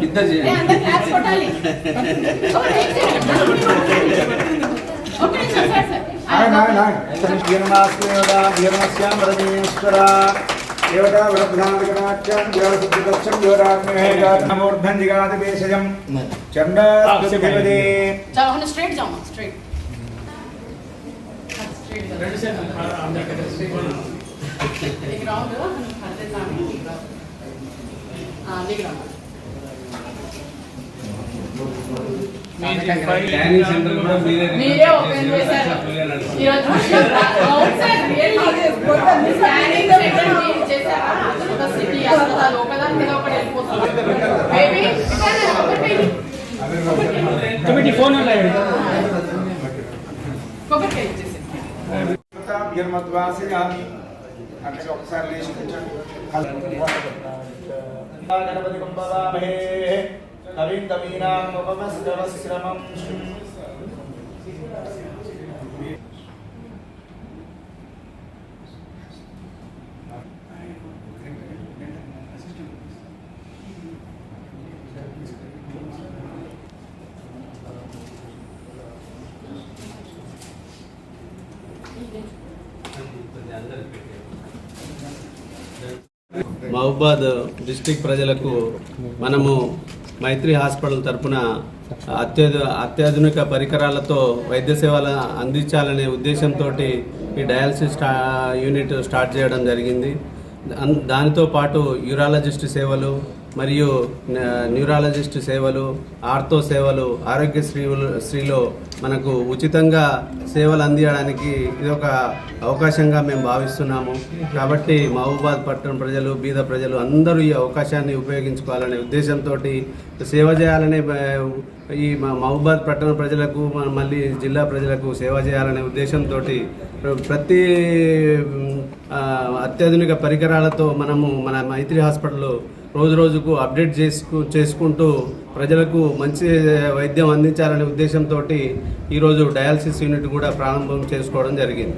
ఇద్దరు ఏ, చేయండి అందరు క్లాప్స్ కొట్టాలి. ఒక నిమిషం, సార్, సార్. నాయ్ నాయ్ నాయ్ సంకీర్ణాస్మేవదా వీరమస్యాం ట్రైనింగ్ సెంటర్ కూడా మీరే మీరే ఓపెన్ చేశారు ఈరోజు అవును సార్ రియల్లీ స్కానింగ్ సెంటర్ మీరు చేశారా అసలు ఒక సిటీ హాస్పిటల్ ఒకదాని మీద ఒకటి వెళ్ళిపోతుంది బేబీ కమిటీ ఫోన్ కొబ్బరికాయ ఇచ్చేసి భిర్మద్వాసయామి అంటే ఒకసారి లేచి కూర్చోండి గణపతి కుంభవామహే కవిం కవీనాం ఉపమశ్రవశ్రమం మహబూబాద్ డిస్టిక్ ప్రజలకు మనము మైత్రి హాస్పిటల్ తరపున అత్యధు అత్యాధునిక పరికరాలతో వైద్య సేవలు అందించాలనే ఉద్దేశంతో ఈ డయాలసిస్ యూనిట్ స్టార్ట్ చేయడం జరిగింది. దానితో పాటు యూరాలజిస్ట్ సేవలు మరియు న్యూరాలజిస్ట్ సేవలు ఆర్థో సేవలు ఆరోగ్యశ్రీ శ్రీలో మనకు ఉచితంగా సేవలు అందించడానికి ఇది ఒక అవకాశంగా మేము భావిస్తున్నాము. కాబట్టి మహబూబాద్ పట్టణ ప్రజలు బీద ప్రజలు అందరూ ఈ అవకాశాన్ని ఉపయోగించుకోవాలనే ఉద్దేశంతో సేవ చేయాలనే ఈ మహబూబాద్ పట్టణ ప్రజలకు మళ్ళీ జిల్లా ప్రజలకు సేవ చేయాలనే ఉద్దేశంతో ప్రతి అత్యాధునిక పరికరాలతో మనము మన మైత్రి హాస్పిటల్ రోజు రోజుకు అప్డేట్ చేసుకు చేసుకుంటూ ప్రజలకు మంచి వైద్యం అందించాలనే ఉద్దేశంతో ఈరోజు డయాలసిస్ యూనిట్ కూడా ప్రారంభం చేసుకోవడం జరిగింది.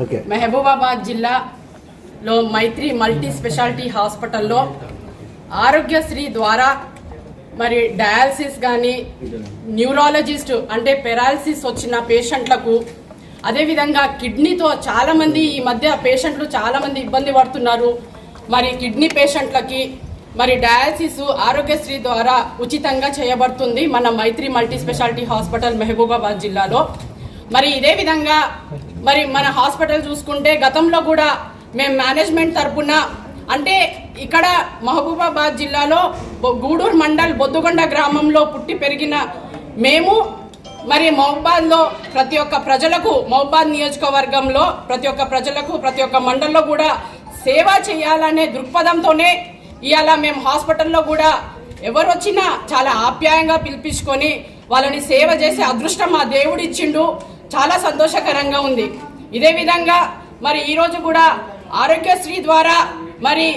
ఓకే. మహబూబాబాద్ జిల్లాలో మైత్రి మల్టీ స్పెషాలిటీ హాస్పిటల్లో ఆరోగ్యశ్రీ ద్వారా మరి డయాలసిస్ కానీ న్యూరాలజిస్ట్ అంటే పెరాలసిస్ వచ్చిన పేషెంట్లకు అదేవిధంగా కిడ్నీతో చాలామంది ఈ మధ్య పేషెంట్లు చాలామంది ఇబ్బంది పడుతున్నారు. మరి కిడ్నీ పేషెంట్లకి మరి డయాలసిస్ ఆరోగ్యశ్రీ ద్వారా ఉచితంగా చేయబడుతుంది మన Maitri multi speciality hospital Mahabubabad జిల్లాలో. మరి ఇదే విధంగా మరి మన హాస్పిటల్ చూసుకుంటే గతంలో కూడా మేము మేనేజ్మెంట్ తరపున అంటే ఇక్కడ మహబూబాబాద్ జిల్లాలో బొ- గూడూరు మండల్ బొద్దుగొండ గ్రామంలో పుట్టి పెరిగిన మేము మరి మహబాద్లో ప్రతి ఒక్క ప్రజలకు మహబాద్ నియోజకవర్గంలో ప్రతి ఒక్క ప్రజలకు ప్రతి ఒక్క మండల్లో కూడా సేవ చేయాలనే దృక్పథంతోనే ఇవాళ మేము హాస్పిటల్లో కూడా ఎవరు వచ్చినా చాలా ఆప్యాయంగా పిలిపించుకొని వాళ్ళని సేవ చేసే అదృష్టం మా దేవుడు ఇచ్చిండు. చాలా సంతోషకరంగా ఉంది. ఇదే విధంగా మరి ఈరోజు కూడా ఆరోగ్యశ్రీ ద్వారా మరి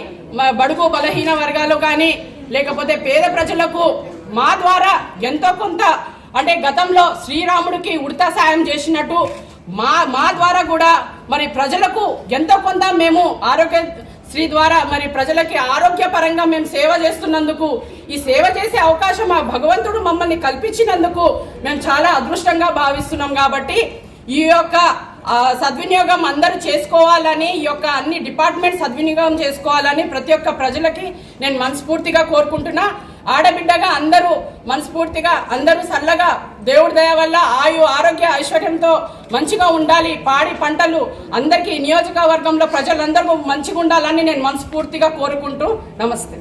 బడుగు బలహీన వర్గాలు కానీ లేకపోతే పేద ప్రజలకు మా ద్వారా ఎంతో కొంత అంటే గతంలో శ్రీరాముడికి ఉడత సాయం చేసినట్టు మా మా ద్వారా కూడా మరి ప్రజలకు ఎంతో కొంత మేము ఆరోగ్య శ్రీ ద్వారా మరి ప్రజలకి ఆరోగ్యపరంగా మేము సేవ చేస్తున్నందుకు ఈ సేవ చేసే అవకాశం ఆ భగవంతుడు మమ్మల్ని కల్పించినందుకు మేము చాలా అదృష్టంగా భావిస్తున్నాం కాబట్టి ఈ యొక్క సద్వినియోగం అందరూ చేసుకోవాలని ఈ యొక్క అన్ని డిపార్ట్మెంట్ సద్వినియోగం చేసుకోవాలని ప్రతి ఒక్క ప్రజలకి నేను మనస్ఫూర్తిగా కోరుకుంటున్నా. ఆడబిడ్డగా అందరూ మనస్ఫూర్తిగా అందరూ సల్లగా దేవుడి దయ వల్ల ఆయు ఆరోగ్య ఐశ్వర్యంతో మంచిగా ఉండాలి. పాడి పంటలు అందరికీ నియోజకవర్గంలో ప్రజలందరూ మంచిగా ఉండాలని నేను మనస్ఫూర్తిగా కోరుకుంటూ నమస్తే.